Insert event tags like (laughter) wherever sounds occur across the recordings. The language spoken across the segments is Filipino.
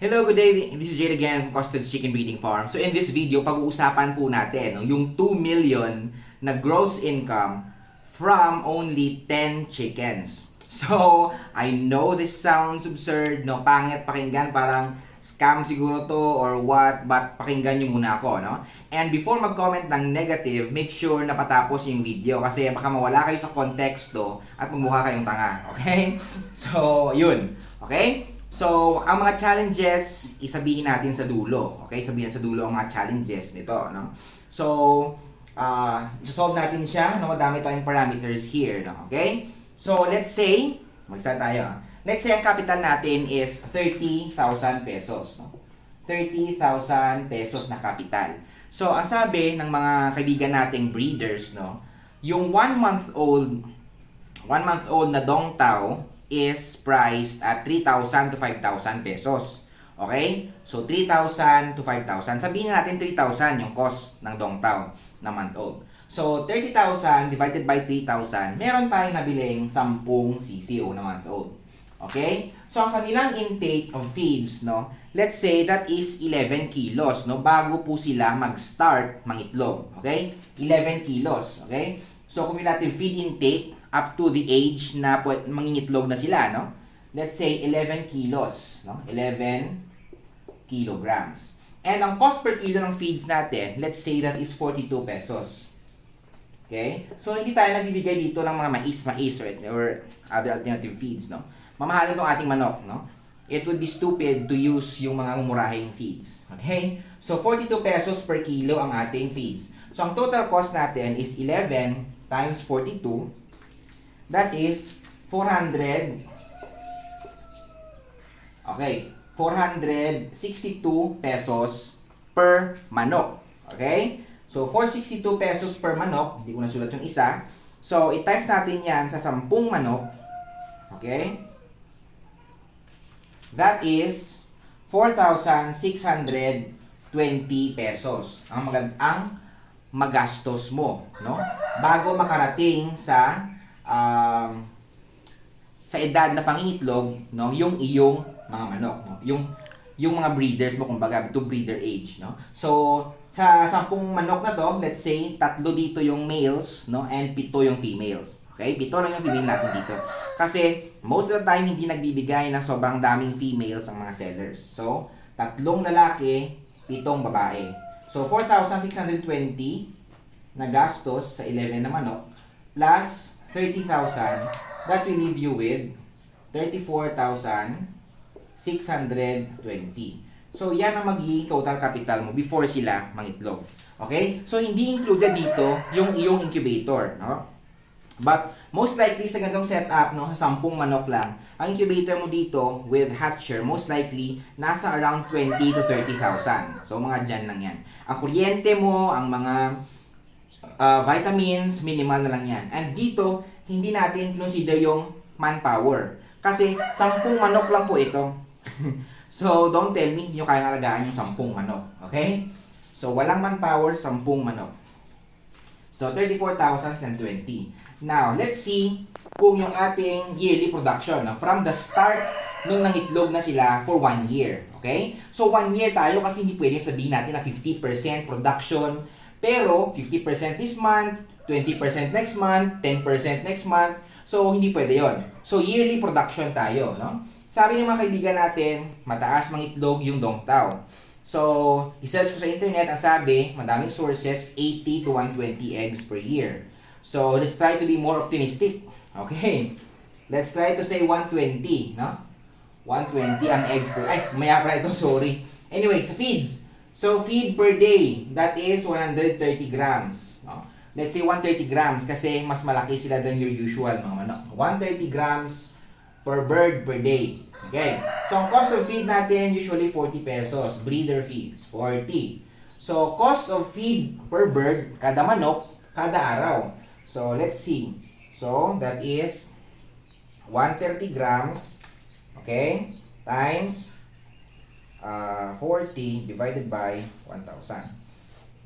Hello, good day. This is Jade again from Custard's Chicken Breeding Farm. So in this video, pag-uusapan po natin yung 2 million na gross income from only 10 chickens. So, I know this sounds absurd, no? Pangit pakinggan, parang scam siguro to or what, but pakinggan nyo muna ako, no? And before mag-comment ng negative, make sure na patapos yung video kasi baka mawala kayo sa konteksto at mamukha kayong tanga, okay? (laughs) So, yun. Okay? So, ang mga challenges, isabihin natin sa dulo. Okay? Sabihin sa dulo ang mga challenges nito, no? So, uh, solve natin siya, no? Madami tayong parameters here, no? Okay? So, let's say, mag-start tayo. ah. Let's say ang capital natin is 30,000 pesos, no? 30,000 pesos na capital. So, ang sabi ng mga kaibigan nating breeders, no? Yung 1 month old, 1 month old na dong tao is priced at 3,000 to 5,000 pesos. Okay? So, 3,000 to 5,000. Sabihin na natin 3,000 yung cost ng dong tao na month old. So, 30,000 divided by 3,000, meron tayong nabiling 10 CCO na month old. Okay? So, ang kanilang intake of feeds, no? Let's say that is 11 kilos, no? Bago po sila mag-start mangitlog. Okay? 11 kilos. Okay? So, cumulative feed intake up to the age na pwet, mangingitlog na sila, no? Let's say 11 kilos, no? 11 kilograms. And ang cost per kilo ng feeds natin, let's say that is 42 pesos. Okay? So, hindi tayo nagbibigay dito ng mga mais-mais or, or other alternative feeds, no? Mamahalin itong ating manok, no? It would be stupid to use yung mga mumurahing feeds. Okay? So, 42 pesos per kilo ang ating feeds. So, ang total cost natin is 11 times 42. That is 400. Okay. 462 pesos per manok. Okay? So, 462 pesos per manok. Hindi ko nasulat yung isa. So, i-times natin yan sa 10 manok. Okay? That is 4,620 pesos. Ang magand ang magastos mo, no? Bago makarating sa um, sa edad na pangingitlog, no, yung iyong mga manok, no? Yung yung mga breeders mo kumbaga to breeder age, no? So, sa sampung manok na to, let's say tatlo dito yung males, no, and pito yung females. Okay? Pito lang yung female natin dito. Kasi most of the time hindi nagbibigay ng sobrang daming females ang mga sellers. So, tatlong lalaki, pitong babae. So, 4,620 na gastos sa 11 na manok plus 30,000 that will leave you with 34,620. So, yan ang magiging total capital mo before sila mangitlog. Okay? So, hindi included dito yung iyong incubator. No? But, most likely sa ganitong setup, no, sa 10 manok lang, ang incubator mo dito with hatcher, most likely, nasa around 20 to 30,000. So, mga dyan lang yan. Ang kuryente mo, ang mga uh, vitamins, minimal na lang yan. And dito, hindi natin consider yung manpower. Kasi, 10 manok lang po ito. (laughs) so, don't tell me yung kaya alagaan yung 10 manok. Okay? So, walang manpower, 10 manok. So, 34,020. Now, let's see kung yung ating yearly production no, from the start nung nangitlog na sila for one year. Okay? So, one year tayo kasi hindi pwedeng sabihin natin na 50% production. Pero, 50% this month, 20% next month, 10% next month. So, hindi pwede yon. So, yearly production tayo. No? Sabi ng mga kaibigan natin, mataas mangitlog yung dongtao. So, isearch ko sa internet, ang sabi, madaming sources, 80 to 120 eggs per year. So, let's try to be more optimistic. Okay. Let's try to say 120, no? 120 ang eggs per... Ay, maya pa ito, sorry. Anyway, sa feeds. So, feed per day, that is 130 grams. No? Let's say 130 grams kasi mas malaki sila than your usual mga manok. 130 grams per bird per day. Okay. So, ang cost of feed natin usually 40 pesos. Breeder feeds, 40. So, cost of feed per bird, kada manok, kada araw. So, let's see. So, that is 130 grams, okay, times uh, 40 divided by 1,000.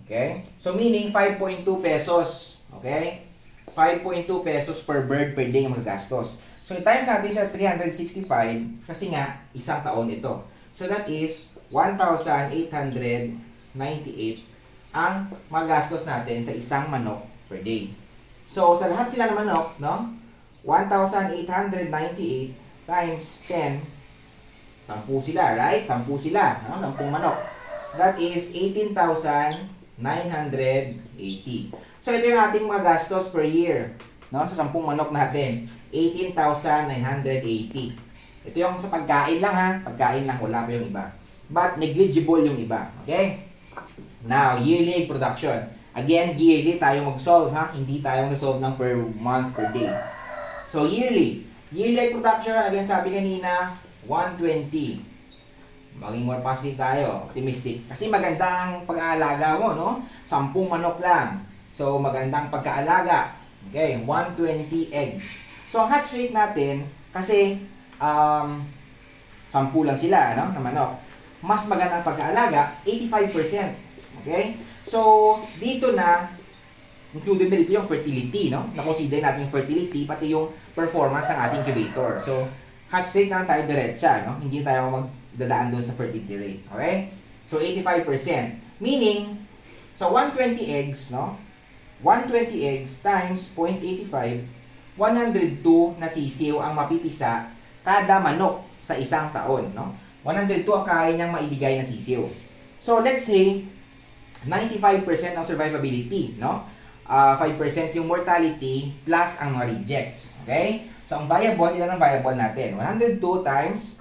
Okay? So, meaning 5.2 pesos. Okay? 5.2 pesos per bird per day ang magagastos. So, times natin siya 365 kasi nga, isang taon ito. So that is 1,898 ang magastos natin sa isang manok per day. So sa lahat sila ng manok, no? 1,898 times 10 Sampu sila, right? Sampu sila, no? Sampung manok. That is 18,980. So ito yung ating mga gastos per year, no? Sa sampung manok natin, 18,980. Ito yung sa pagkain lang ha, pagkain lang, wala pa yung iba. But negligible yung iba, okay? Now, yearly production. Again, yearly tayo mag-solve ha, hindi tayo mag-solve ng per month, per day. So, yearly. Yearly production, again sabi kanina, 120. Maging more positive tayo, optimistic. Kasi magandang pag-aalaga mo, no? Sampung manok lang. So, magandang pagkaalaga. Okay, 120 eggs. So, ang hatch rate natin, kasi um, sampu lang sila, no? Na manok. Mas magandang pagkaalaga, 85%. Okay? So, dito na, included na dito yung fertility, no? Na-consider natin yung fertility, pati yung performance ng ating incubator. So, hatch rate na tayo diretsa, no? Hindi tayo magdadaan doon sa fertility rate. Okay? So, 85%. Meaning, sa 120 eggs, no? 120 eggs times 0.85, 102 na sisiw ang mapipisa kada manok sa isang taon, no? 102 ang kaya niyang maibigay na sisiw. So, let's say, 95% ang survivability, no? Ah, 5% yung mortality plus ang mga rejects. Okay? So, ang viable, ilan ang viable natin? 102 times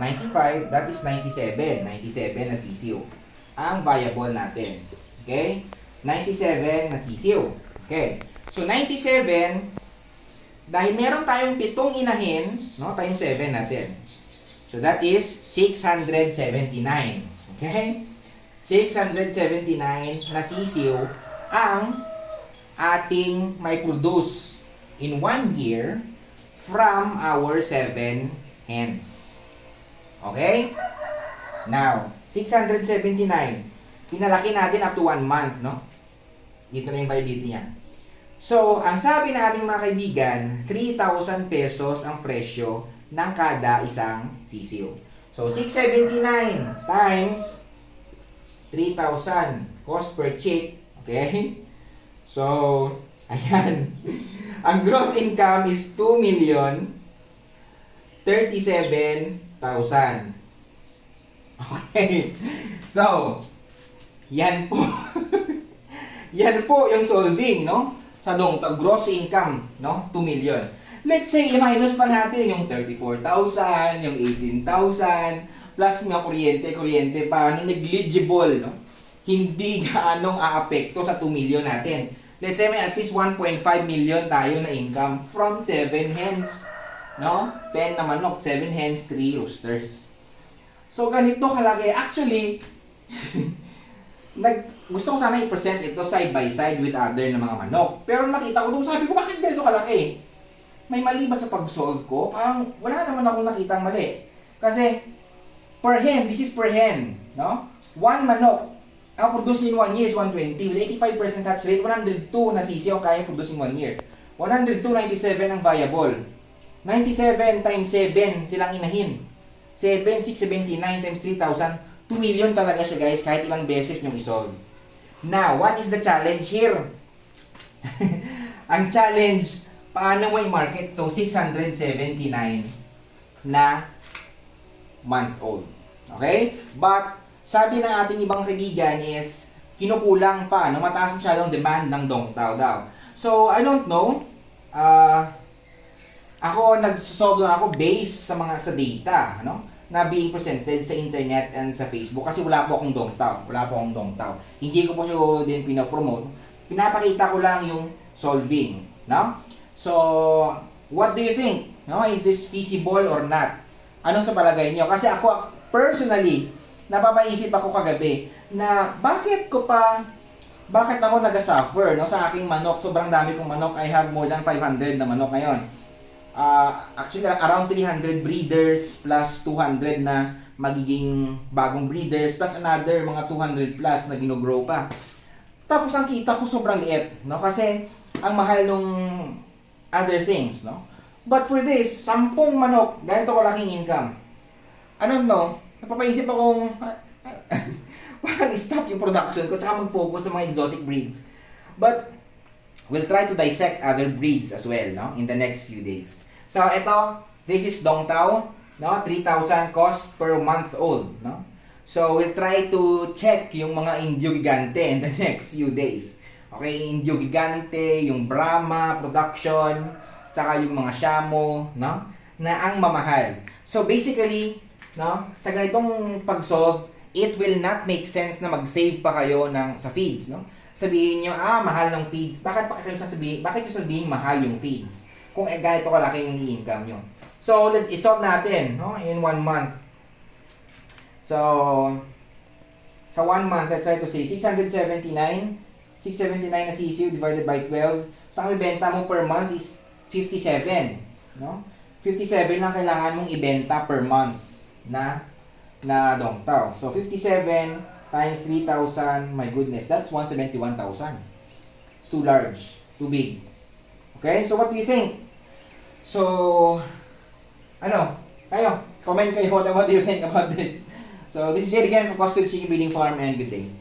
95, that is 97. 97 na sisiw. Ang viable natin. Okay? 97 na sisiw. Okay. So, 97, dahil meron tayong pitong inahin, no, times 7 natin. So, that is 679. Okay? 679 na sisiw ang ating may produce in one year from our seven hens. Okay? Now, 679. Pinalaki natin up to one month, no? Dito na yung viability niya. So, ang sabi ng ating mga kaibigan, 3,000 pesos ang presyo ng kada isang sisiw. So, 679 times 3,000 cost per chick. Okay? So, ayan. Ang gross income is 2 million 37,000. Okay. So, yan po. (laughs) yan po yung solving, no? Sa dong gross income, no? 2 million. Let's say, i-minus pa natin yung 34,000, yung 18,000, plus mga kuryente, kuryente pa, ano, negligible, no? Hindi gaanong aapekto sa 2 million natin. Let's say may at least 1.5 million tayo na income from 7 hens. No? 10 na manok, 7 hens, 3 roosters. So, ganito kalaki. Actually, (laughs) nag, gusto ko sana i-present ito side by side with other na mga manok. Pero nakita ko doon, sabi ko, bakit ganito kalaki? May mali ba sa pag-solve ko? Parang wala naman akong nakitang mali. Kasi, per hen, this is per hen. No? One manok, ang produce in one year is 120. With 85% hatch rate, 102 na sisi ang kaya produce in one year. 102, 97 ang viable. 97 times 7 silang inahin. 7, 679 times 3,000. 2 million talaga siya guys kahit ilang beses yung isolve. Now, what is the challenge here? (laughs) ang challenge, paano mo i-market to 679 na month old? Okay? But, sabi ng ating ibang kaibigan is, kinukulang pa, no? mataas masyadong demand ng Dong Tao daw. So, I don't know. Ah, ako, nag-solve lang ako based sa mga sa data, no? na being presented sa internet and sa Facebook kasi wala po akong Dongtao. Wala po akong Dongtao. Hindi ko po siya din pinopromote. Pinapakita ko lang yung solving, no? So, what do you think? No, is this feasible or not? Ano sa palagay niyo? Kasi ako personally, napapaisip ako kagabi na bakit ko pa bakit ako nag-suffer no sa aking manok? Sobrang dami kong manok. I have more than 500 na manok ngayon. Uh, actually, around 300 breeders plus 200 na magiging bagong breeders plus another mga 200 plus na ginogrow pa. Tapos ang kita ko sobrang liit, no? Kasi ang mahal nung other things, no? But for this, 10 manok, ganito kalaking income. Ano no? Napapaisip akong (laughs) parang stop yung production ko tsaka mag-focus sa mga exotic breeds. But, we'll try to dissect other breeds as well, no? In the next few days. So, ito, this is Dong Tao, no? 3,000 cost per month old, no? So, we'll try to check yung mga Indio Gigante in the (laughs) next few days. Okay, Indio Gigante, yung Brahma production, tsaka yung mga Shamo, no? Na ang mamahal. So, basically, no? Sa ganitong pag-solve, it will not make sense na mag-save pa kayo ng sa feeds, no? Sabihin nyo, ah, mahal ng feeds. Bakit pa kayo sasabihin, bakit nyo sabihin mahal yung feeds? Kung eh, ganito kalaki yung income nyo. So, let's i-solve natin, no? In one month. So, sa one month, let's try to say, 679, 679 na CCU divided by 12. So, ang ibenta mo per month is 57, no? 57 lang kailangan mong ibenta per month na na dong tao. So, 57 times 3,000, my goodness, that's 171,000. It's too large, too big. Okay, so what do you think? So, ano, kayo, comment kayo what, (laughs) what do you think about this? So, this is Jade again from Custody Chicken Breeding Farm and good day.